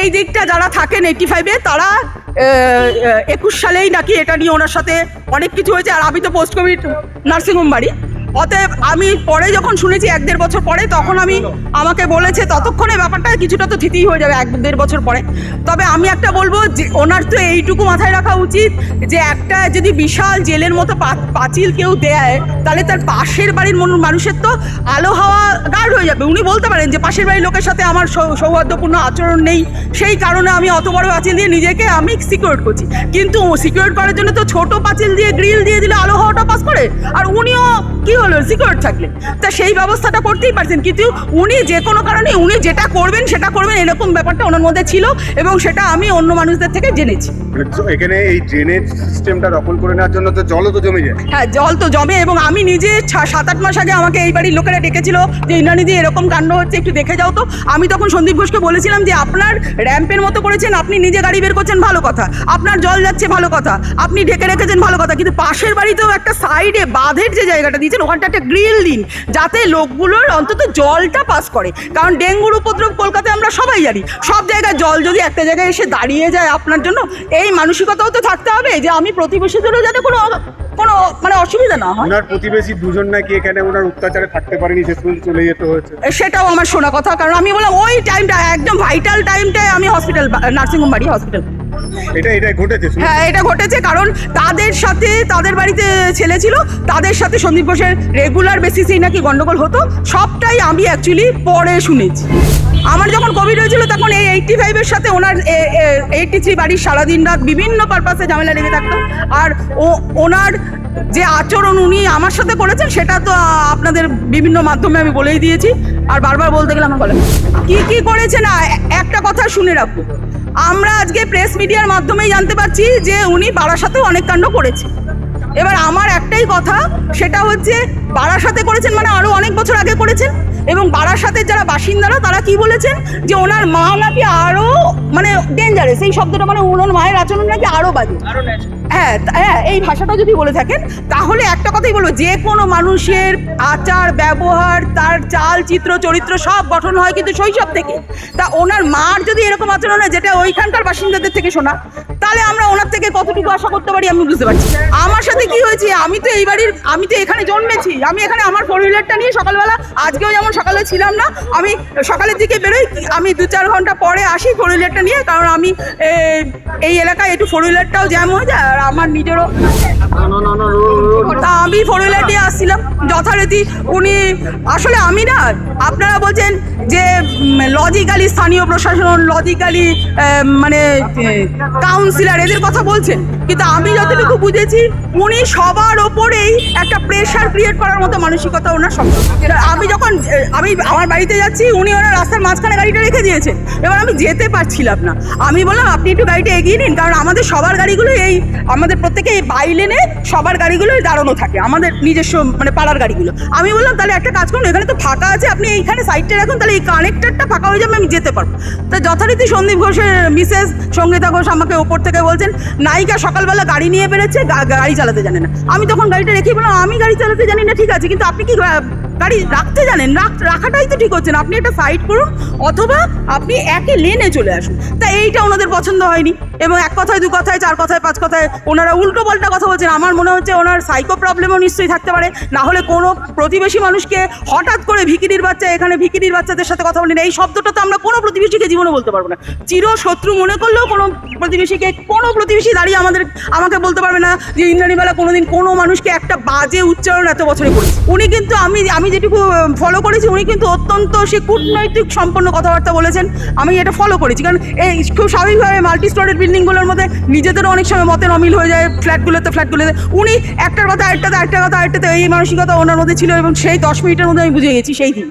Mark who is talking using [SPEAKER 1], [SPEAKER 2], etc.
[SPEAKER 1] এই দিকটা যারা থাকেন এইটি ফাইভে তারা একুশ সালেই নাকি এটা নিয়ে ওনার সাথে অনেক কিছু হয়েছে। আর আমি তো পোস্ট কোভিড নার্সিংহোম বাড়ি। অতএব আমি পরে যখন শুনেছি এক দেড় বছর পরে, তখন আমি আমাকে বলেছে ততক্ষণে ব্যাপারটা কিছুটা তো থিতিই হয়ে যাবে, এক দেড় বছর পরে। তবে আমি একটা বলব যে, ওনার তো এইটুকু মাথায় রাখা উচিত যে, একটা যদি বিশাল জেলের মতো পাঁচিল কেউ দেয়, তাহলে তার পাশের বাড়ির মন- মানুষের তো আলো হাওয়া গার্ড হয়ে যাবে। উনি বলতে পারেন যে, পাশের বাড়ির লোকের সাথে আমার সৌহার্দ্যপূর্ণ আচরণ নেই। সেই কারণে আমি অত বড় পাঁচিল দিয়ে নিজেকে আমি সিকিউর করছি। কিন্তু সিকিউর করার জন্য তো ছোট পাঁচিল দিয়ে গ্রিল দিয়ে দিলে আলো হাওয়াটা পাস করে। আর উনিও কি হলো? সিকিউর থাকলেন তা সেই ব্যবস্থাটা করতেই পারছেন কিন্তু উনি যে কোনো কারণে উনি যেটা করবেন সেটা করবেন, এরকম ব্যাপারটা ওনার মধ্যে ছিল এবং সেটা আমি অন্য মানুষদের থেকে জেনেছি।
[SPEAKER 2] এখানে এই ড্রেনেজ সিস্টেমটা দখল করে নেওয়ার জন্য তো জলও তো জমে যায়।
[SPEAKER 1] হ্যাঁ জল তো জমে এবং আমি নিজে সাত আট মাস আগে আমাকে এই বাড়ির লোকেরা ডেকেছিল যে, ইন্দ্রাণীদি, এরকম কাণ্ড হচ্ছে, একটু দেখে যাও তো। আমি তখন সন্দীপ ঘোষকে বলেছিলাম যে, আপনার র্যাম্পের মতো করেছেন, আপনি নিজে গাড়ি বের করছেন, ভালো কথা। আপনার জল যাচ্ছে, ভালো কথা। আপনি ঢেকে রেখেছেন, ভালো কথা। কিন্তু পাশের বাড়িতেও একটা সাইডে বাঁধের যে জায়গাটা দিয়েছেন, ওখানটা একটা গ্রিল দিন, যাতে লোকগুলোর অন্তত জলটা পাস করে। কারণ ডেঙ্গুর উপদ্রব কলকাতায় আমরা সবাই জানি। সব জায়গায় জল যদি একটা জায়গায় এসে দাঁড়িয়ে যায় আপনার জন্য এই মানসিকতাও তো থাকতে হবে যে আমি প্রতিবেশীদেরও যাতে কোনো কোনো মানে অসুবিধা না হয়।
[SPEAKER 2] ওনার প্রতিবেশী দুজন নাকি এখানে ওনার অত্যাচারে থাকতে পারেনি শেষ পর্যন্ত চলে যেতে হয়েছে?
[SPEAKER 1] সেটাও আমার শোনা কথা কারণ আমি বললাম ওই টাইমটা একদম ভাইটাল টাইমটায় আমি হসপিটাল নার্সিংহোম বাড়ি হসপিটাল
[SPEAKER 2] এটা এটা ঘটেছে
[SPEAKER 1] হ্যাঁ এটা ঘটেছে কারণ তাদের সাথে তাদের বাড়িতে ছেলে ছিল তাদের সাথে সন্দীপ ঘোষের রেগুলার বেসিসেই নাকি গন্ডগোল হতো সবটাই আমি অ্যাকচুয়ালি পরে শুনেছি। আমার যখন কোভিড হয়েছিল তখন এই এইটটি ফাইভের সাথে ওনার এইটটি থ্রি বাড়ির সারাদিন রাত বিভিন্ন পারপাসে ঝামেলা লেগে থাকতো। আর ও, ওনার যে আচরণ উনি আমার সাথে করেছেন, সেটা তো আপনাদের বিভিন্ন মাধ্যমে আমি বলেই দিয়েছি। আর বারবার বলতে গেলে আমার বলে, কি কি করেছে না একটা কথা শুনে রাখব আমরা আজকে প্রেস মিডিয়ার মাধ্যমেই জানতে পারছি যে উনি বারাসাতেও অনেক কাণ্ড করেছে। এবার আমার একটাই কথা, সেটা হচ্ছে বারাসাতে করেছেন মানে আরও অনেক বছর আগে করেছেন। এবং বারাসাতের যারা বাসিন্দারা, তারা কি বলেছেন? যে ওনার মা নাকি আরও মানে ডেঞ্জারাস এই শব্দটা মানে ওনার মায়ের আচরণ নাকি আরও বাজে। হ্যাঁ হ্যাঁ এই ভাষাটা যদি বলে থাকেন, তাহলে একটা কথাই বলব, যে কোনো মানুষের আচার, ব্যবহার, তার চাল, চিত্র, চরিত্র সব গঠন হয় কিন্তু শৈশব থেকে। তা ওনার মার যদি এরকম আচরণ হয় যেটা ওইখানকার বাসিন্দাদের থেকে শোনা, তাহলে আমরা ওনার থেকে কতটুকু আশা করতে পারি আমি বুঝতে পারছি আমার সাথে কি হয়েছে, আমি তো এই বাড়ির, আমি তো এখানে জন্মেছি, আমি এখানে আমার ফোর হুইলারটা নিয়ে সকালবেলা, আজকেও যেমন সকালে ছিলাম না, আমি সকালের দিকে বেরোই, আমি দু চার ঘণ্টা পরে আসি ফোর হুইলারটা নিয়ে, কারণ আমি এই এলাকায় একটু ফোর হুইলারটাও জ্যাম হয়ে যায়, আর আমার নিজেরও তা আমি ফোর হুইলার আসছিলাম যথারীতি। উনি আসলে আমি না, আপনারা বলছেন যে লজিক্যালি স্থানীয় প্রশাসন লজিক্যালি মানে কাউন্সিলর এদের কথা বলছেন। কিন্তু আমি যতটুকু বুঝেছি, উনি সবার ওপরেই একটা প্রেশার ক্রিয়েট করার মতো মানসিকতা ওনার সম্ভব আমি যখন আমি আমার বাড়িতে যাচ্ছি, উনি ওনার রাস্তার মাঝখানে গাড়িটা রেখে দিয়েছেন। এবার আমি যেতে পারছিলাম না। আমি বললাম, আপনি একটু গাড়িটা এগিয়ে নিন, কারণ আমাদের সবার গাড়িগুলো এই, আমাদের প্রত্যেকে এই বাই লেনে সবার গাড়িগুলোই দাঁড়ানো থাকে, আমাদের নিজস্ব মানে পাড়ার গাড়িগুলো। আমি বললাম, তাহলে একটা কাজ করুন, এখানে তো ফাঁকা আছে, আপনি এইখানে সাইডটা রাখুন, তাহলে এই কানেক্টরটা ফাঁকা হয়ে যাবে, আমি যেতে পারব। তা যথারীতি সন্দীপ ঘোষের মিসেস সঙ্গীতা ঘোষ আমাকে ওপর থেকে বলছেন, নায়িকা সকালবেলা গাড়ি নিয়ে গা- গাড়ি চালাতে জানে না। আমি তখন গাড়িটা রেখে বললাম, আমি গাড়ি চালাতে জানি না, ঠিক আছে, কিন্তু আপনি কি গাড়ি রাখতে জানেন, রাখ- রাখাটাই তো ঠিক হচ্ছে না। আপনি একটা সাইড করুন, অথবা আপনি একই লেনে চলে আসুন। তা এইটা ওনাদের পছন্দ হয়নি। এবং এক কথায়, দু কথায়, চার কথায়, পাঁচ কথায় ওনারা উল্টো পাল্টা কথা বলছেন। আমার মনে হচ্ছে ওনার সাইকো প্রবলেমও নিশ্চয়ই থাকতে পারে। না হলে কোনো প্রতিবেশী মানুষকে হঠাৎ করে ভিকিরির বাচ্চা, এখানে ভিকিরির বাচ্চাদের সাথে কথা বলেন এই শব্দটা তো আমরা কোনো প্রতিবেশীকে জীবনে বলতে পারব না। চির শত্রু মনে করলেও কোনো প্রতিবেশীকে, কোনো প্রতিবেশী দাঁড়িয়ে আমাদের, আমাকে বলতে পারবে না যে ইন্দ্রাণীবেলা কোনোদিন কোনো মানুষকে একটা বাজে উচ্চারণ এত বছরে করেছে। উনি কিন্তু আমি আমি যেটুকু ফলো করেছি, উনি কিন্তু অত্যন্ত সে কূটনৈতিক সম্পন্ন কথাবার্তা বলেছেন। আমি এটা ফলো করেছি, কারণ এই খুব স্বাভাবিকভাবে মাল্টি স্টোরেড বিল্ডিংগুলোর মধ্যে নিজেদেরও অনেক সময় মতের অমিল হয়ে যায় ফ্ল্যাটগুলোতে ফ্ল্যাটগুলোতে উনি একটার কথা, আরেকটাতে একটা কথা, আরেকটাতে, এই মানসিকতা ওনার মধ্যে ছিল এবং সেই দশ মিনিটের মধ্যে আমি বুঝে গেছি, সেই দিন।